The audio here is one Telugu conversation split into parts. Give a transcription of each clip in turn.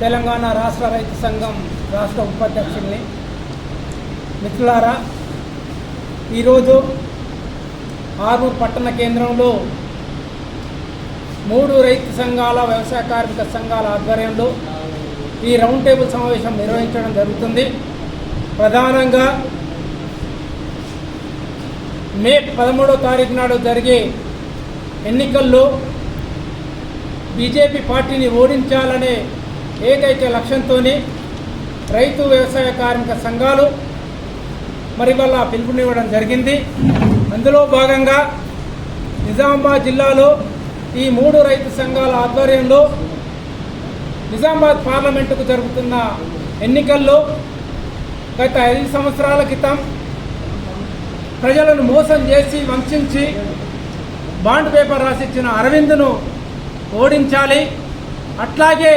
తెలంగాణ రాష్ట్ర రైతు సంఘం రాష్ట్ర ఉపాధ్యక్షుడిని మిత్రులారా ఈరోజు ఆరు పట్టణ కేంద్రంలో మూడు రైతు సంఘాల వ్యవసాయ కార్మిక సంఘాల ఆధ్వర్యంలో ఈ రౌండ్ టేబుల్ సమావేశం నిర్వహించడం జరుగుతుంది. ప్రధానంగా మే పదమూడో తారీఖు నాడు జరిగే ఎన్నికల్లో బీజేపీ పార్టీని ఓడించాలనే ఏకైక లక్ష్యంతోనే రైతు వ్యవసాయ కార్మిక సంఘాలు మరి వల్ల పిలుపునివ్వడం జరిగింది. అందులో భాగంగా నిజామాబాద్ జిల్లాలో ఈ మూడు రైతు సంఘాల ఆధ్వర్యంలో నిజామాబాద్ పార్లమెంటుకు జరుగుతున్న ఎన్నికల్లో గత ఐదు సంవత్సరాల క్రితం ప్రజలను మోసం చేసి వంచించి బాండ్ పేపర్ రాసిచ్చిన అరవింద్ను ఓడించాలి. అట్లాగే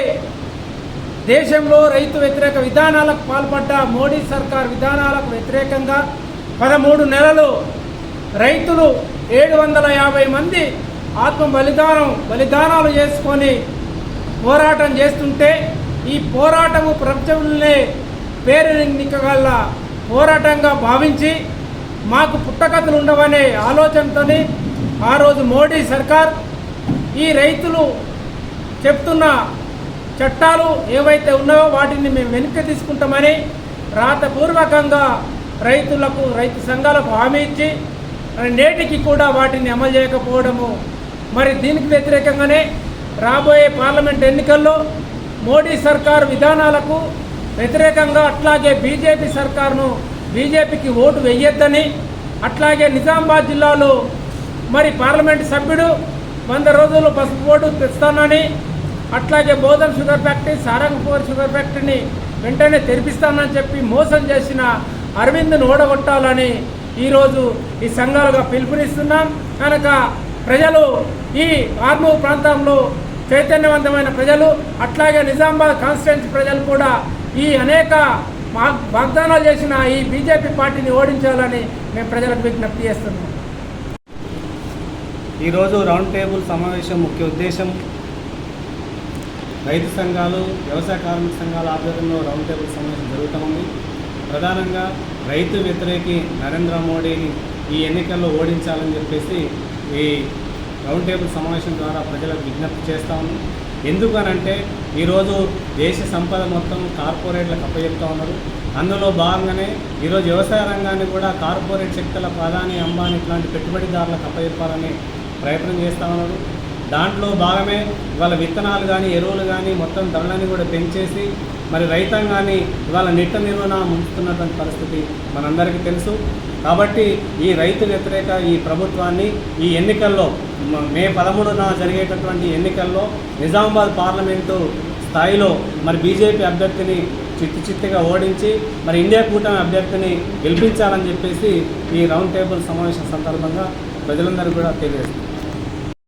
దేశంలో రైతు వ్యతిరేక విధానాలకు పాల్పడ్డ మోడీ సర్కార్ విధానాలకు వ్యతిరేకంగా పదమూడు నెలలు రైతులు ఏడు వందల యాభై మంది ఆత్మ బలిదానం బలిదానాలు చేసుకొని పోరాటం చేస్తుంటే ఈ పోరాటము ప్రపంచంలోనే పేరెన్నికగల పోరాటంగా భావించి మాకు పుట్టకథలు ఉండవనే ఆలోచనతోని ఆ రోజు మోడీ సర్కార్ ఈ రైతులు చెప్తున్న చట్టాలు ఏవైతే ఉన్నాయో వాటిని మేము వెనక్కి తీసుకుంటామని రాతపూర్వకంగా రైతులకు రైతు సంఘాలకు హామీ ఇచ్చి నేటికి కూడా వాటిని అమలు చేయకపోవడము మరి దీనికి వ్యతిరేకంగానే రాబోయే పార్లమెంట్ ఎన్నికల్లో మోడీ సర్కారు విధానాలకు వ్యతిరేకంగా అట్లాగే బీజేపీ సర్కారును బీజేపీకి ఓటు వెయ్యొద్దని అట్లాగే నిజామాబాద్ జిల్లాలో మరి పార్లమెంట్ సభ్యుడు వంద రోజులు పసుపు ఓటు తెస్తానని అట్లాగే Bodhan sugar factory Sarangapur sugar ఫ్యాక్టరీని వెంటనే తెరిపిస్తానని చెప్పి మోసం చేసిన అరవింద్ను ఓడగొట్టాలని ఈరోజు ఈ సంఘాలుగా పిలుపునిస్తున్నాం. కనుక ప్రజలు ఈ ఆర్మూర్ ప్రాంతంలో చైతన్యవంతమైన ప్రజలు అట్లాగే నిజామాబాద్ కాన్స్టిట్యున్సీ ప్రజలు కూడా ఈ అనేక వాగ్దానాలు చేసిన ఈ బీజేపీ పార్టీని ఓడించాలని మేము ప్రజలకు విజ్ఞప్తి చేస్తున్నాం. ఈరోజు రౌండ్ టేబుల్ సమావేశం ముఖ్య ఉద్దేశం రైతు సంఘాలు వ్యవసాయ కార్మిక సంఘాల ఆధ్వర్యంలో రౌండ్ టేబుల్ సమావేశం జరుగుతూ ఉంది ప్రధానంగా రైతు వ్యతిరేకి నరేంద్ర మోడీని ఈ ఎన్నికల్లో ఓడించాలని చెప్పేసి ఈ రౌండ్ టేబుల్ సమావేశం ద్వారా ప్రజలకు విజ్ఞప్తి చేస్తా ఎందుకనంటే ఈరోజు దేశ సంపద మొత్తం కార్పొరేట్లకు అప్పచెప్తా ఉన్నారు. అందులో భాగంగానే ఈరోజు వ్యవసాయ రంగాన్ని కూడా కార్పొరేట్ శక్తుల ప్రధాని అంబానీ ఇట్లాంటి పెట్టుబడిదారులకు అప్పచెప్పాలని ప్రయత్నం చేస్తూ ఉన్నారు. దాంట్లో భాగమే ఇవాళ విత్తనాలు కానీ ఎరువులు కానీ మొత్తం ధరలని కూడా పెంచేసి మరి రైతాంగాన్ని ఇవాళ నిట్ట నిర్వహణ ముంచుతున్నటువంటి పరిస్థితి మనందరికీ తెలుసు. కాబట్టి ఈ రైతు వ్యతిరేక ఈ ప్రభుత్వాన్ని ఈ ఎన్నికల్లో మే పదమూడున జరిగేటటువంటి ఎన్నికల్లో నిజామాబాద్ పార్లమెంటు స్థాయిలో మరి బీజేపీ అభ్యర్థిని చిత్తి చిత్తిగా ఓడించి మరి ఇండియా కూటమి అభ్యర్థిని గెలిపించాలని చెప్పేసి ఈ రౌండ్ టేబుల్ సమావేశం సందర్భంగా ప్రజలందరూ కూడా తెలియజేస్తున్నారు.